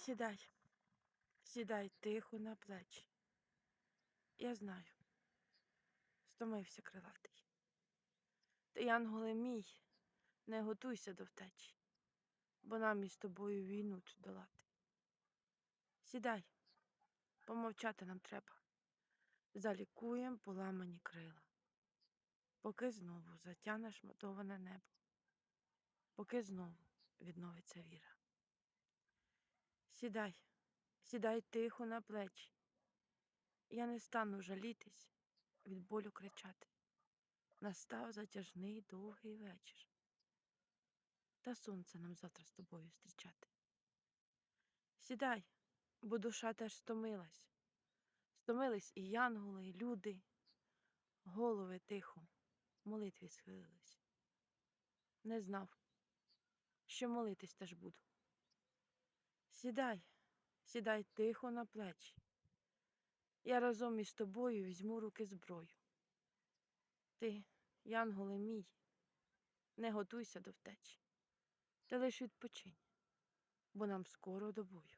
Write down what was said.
Сідай, сідай тихо на плечі. Я знаю, стомився крилатий. Ти, янголе мій, не готуйся до втечі, бо нам із тобою війну долати. Сідай, помовчати нам треба. Залікуєм поламані крила, поки знову затяне шматоване небо, поки знову відновиться віра. Сідай, сідай тихо на плечі. Я не стану жалітись, від болю кричати. Настав затяжний довгий вечір. Та сонце нам завтра з тобою зустрічати. Сідай, бо душа теж стомилась. Стомились і янголи, і люди. Голови тихо, молитві схилились. Не знав, що молитись теж буду. Сідай, сідай тихо на плечі. Я разом із тобою візьму руки зброю. Ти, янголе мій, не готуйся до втечі. Ти лиш відпочинь, бо нам скоро до бою.